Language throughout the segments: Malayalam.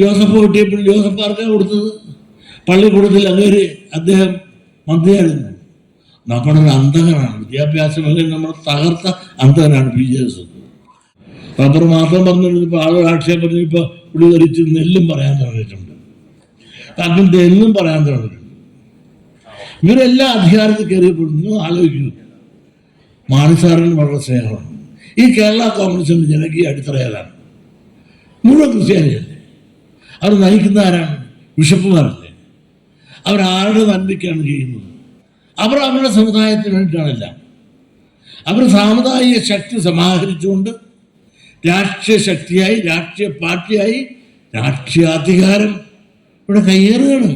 ജോസഫ് കിട്ടിയപ്പോൾ ജോസഫ് ആർക്കാണ് കൊടുത്തത്? പള്ളിക്കൂടത്തിൽ അങ്ങേര് അദ്ദേഹം മന്ത്രിയായിരുന്നു. നമ്മുടെ ഒരു അന്തകനാണ് വിദ്യാഭ്യാസ മേഖലയിൽ നമ്മൾ തകർത്ത അന്തകനാണ് പി ജെ എസ് റബ്ബർ മാത്രം പറഞ്ഞിരുന്നപ്പോൾ ആളുകൾ ആക്ഷേപം പറഞ്ഞപ്പോൾ പുള്ളി ധരിച്ച് നെല്ലും പറയാൻ തുടങ്ങിയിട്ടുണ്ട്. കാരണം നെല്ലും പറയാൻ തുടങ്ങിയിട്ടുണ്ട്. ഇവരെല്ലാം അധികാരത്തിൽ കയറിയപ്പോൾ ആലോചിക്കുന്നു ആലോചിക്കൂ. മാണിസാറിന് വളരെ സ്നേഹമാണ്. ഈ കേരള കോൺഗ്രസിന്റെ ജനകീയ അടിത്തറ ഏതാണ് മുഴുവൻ ക്രിസ്ത്യാനിയല്ലേ? അവർ നയിക്കുന്ന ആരാണ്? ബിഷപ്പുമാരല്ലേ അവർ ആരുടെ നന്മയ്ക്കാണ് ചെയ്യുന്നത്? അവർ അവരുടെ സമുദായത്തിന് വേണ്ടിയിട്ടാണല്ല. അവർ സാമുദായിക ശക്തി സമാഹരിച്ചുകൊണ്ട് രാഷ്ട്രീയ ശക്തിയായി രാഷ്ട്രീയ പാർട്ടിയായി രാഷ്ട്രീയ അധികാരം ഇവിടെ കയ്യേറുകയാണ്.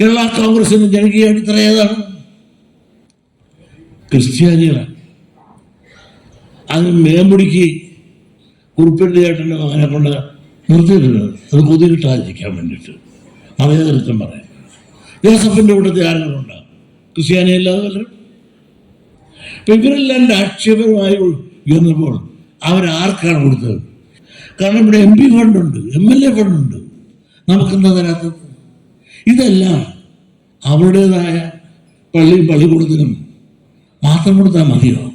കേരള കോൺഗ്രസിന് ജനകീയ അടിത്തറ ഏതാണ്? ക്രിസ്ത്യാനികളാണ്. അത് മേമ്പുടിക്ക് കുറിപ്പിട്ട് ചേട്ടന്റെ മകനെ കൊണ്ട് നിർത്തിയിട്ടുണ്ട് അത് കുതിരിട്ടാതിരിക്കാൻ വേണ്ടിയിട്ട്. വേണ്ടിയിട്ട് നൃത്തം പറയാൻ ജോസഫിന്റെ കൂട്ടത്തിൽ ആരെങ്കിലും ക്രിസ്ത്യാനിയല്ലാതെ വല്ലതും അപ്പം ഇവരെല്ലാം രാഷ്ട്രീയപരമായി ഉയർന്നപ്പോൾ അവരാർക്കാണ് കൊടുത്തത്? കാരണം ഇവിടെ എം പി ഫണ്ടുണ്ട് എം എൽ എ ഫണ്ടുണ്ട്. നമുക്കെന്താ തരാത്തത്? ഇതെല്ലാം അവരുടേതായ പള്ളി പള്ളിക്കൂടത്തിനും മാത്രം കൊടുത്താൽ മതിയോ?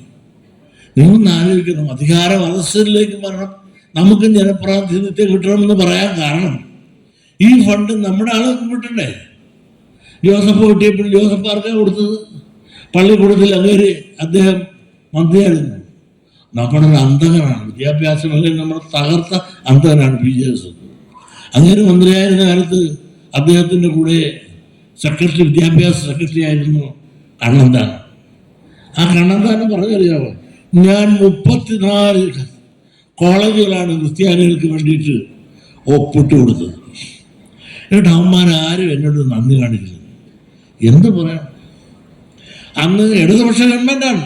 നിങ്ങളൊന്ന് ആലോചിക്കണം. അധികാര അവസ്ഥയിലേക്ക് വരണം. നമുക്കും ജനപ്രാതിനിധ്യം കിട്ടണമെന്ന് പറയാൻ കാരണം ഈ ഫണ്ട് നമ്മുടെ ആളുകൾക്ക് കിട്ടണ്ടേ? ജോസഫ് കിട്ടിയപ്പോൾ ജോസഫ് ആർക്കാണ് കൊടുത്തത്? പള്ളിക്കൂടത്തിൽ അങ്ങേര് അദ്ദേഹം മന്ത്രിയായിരുന്നു. നമ്മുടെ ഒരു അന്തകനാണ് വിദ്യാഭ്യാസ മേഖലയിൽ നമ്മൾ തകർത്ത അന്തകനാണ് പി ജെ എസ് അങ്ങേര് മന്ത്രിയായിരുന്ന കാലത്ത് അദ്ദേഹത്തിന്റെ കൂടെ സെക്രട്ടറി വിദ്യാഭ്യാസ സെക്രട്ടറി ആയിരുന്നു കണ്ണന്താനം. ആ കണ്ണന്താനം പറഞ്ഞറിയാമോ ഞാൻ മുപ്പത്തിനാല് കോളേജുകളാണ് ക്രിസ്ത്യാനികൾക്ക് വേണ്ടിയിട്ട് ഒപ്പിട്ട് കൊടുത്തത്. എന്നിട്ട് അവന്മാർ ആരും എന്നോട് നന്ദി കാണിക്കുന്നത് എന്ത് പറയാം? അന്ന് ഇടതുപക്ഷ ഗവൺമെന്റാണ്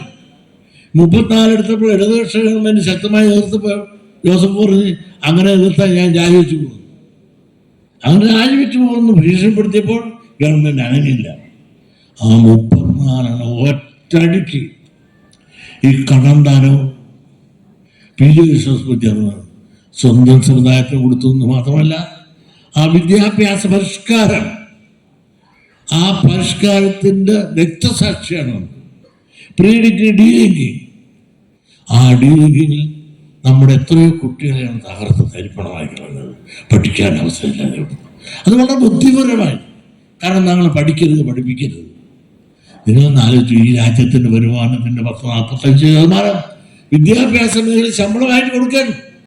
മുപ്പത്തിനാല് എടുത്തപ്പോൾ ഇടതുപക്ഷ ഗവൺമെന്റ് ശക്തമായി എതിർത്തപ്പോൾ ജോസഫ് പറഞ്ഞ് അങ്ങനെ എതിർത്താൽ ഞാൻ രാജിവെച്ചു പോകും. അങ്ങനെ രാജിവെച്ചു പോകുന്നു ഭീഷണിപ്പെടുത്തിയപ്പോൾ ഗവൺമെന്റ് അനങ്ങില്ല ആ മുപ്പത്തിനാലെണ്ണം ഒറ്റടിക്ക് ഈ കടന്താനവും പി ജി ചേർന്നതാണ് ചേർന്ന് സ്വന്തം സമുദായത്തിന് കൊടുത്തു എന്ന് മാത്രമല്ല ആ വിദ്യാഭ്യാസ പരിഷ്കാരം ആ പരിഷ്കാരത്തിന്റെ രക്തസാക്ഷിയാണ് പ്രീ ഡിഗ്രി ഡി ഡിഗ്രി. ആ ഡി ഡിഗ്രിയിൽ നമ്മുടെ എത്രയോ കുട്ടികളെയാണ് തകർത്ത് തരിപ്പണമായി കളഞ്ഞത്. പഠിക്കാൻ അവസരമില്ലാതെ. അത് വളരെ ബുദ്ധിപരമായി. കാരണം ഞങ്ങൾ പഠിക്കരുത് പഠിപ്പിക്കരുത്. നിങ്ങളൊന്ന് ആലോചിച്ചു ഈ രാജ്യത്തിന്റെ വരുമാനത്തിന്റെ പത്ത് നാൽപ്പത്തഞ്ച് ശതമാനം വിദ്യാഭ്യാസ മേഖല ശമ്പളമായിട്ട് കൊടുക്കാൻ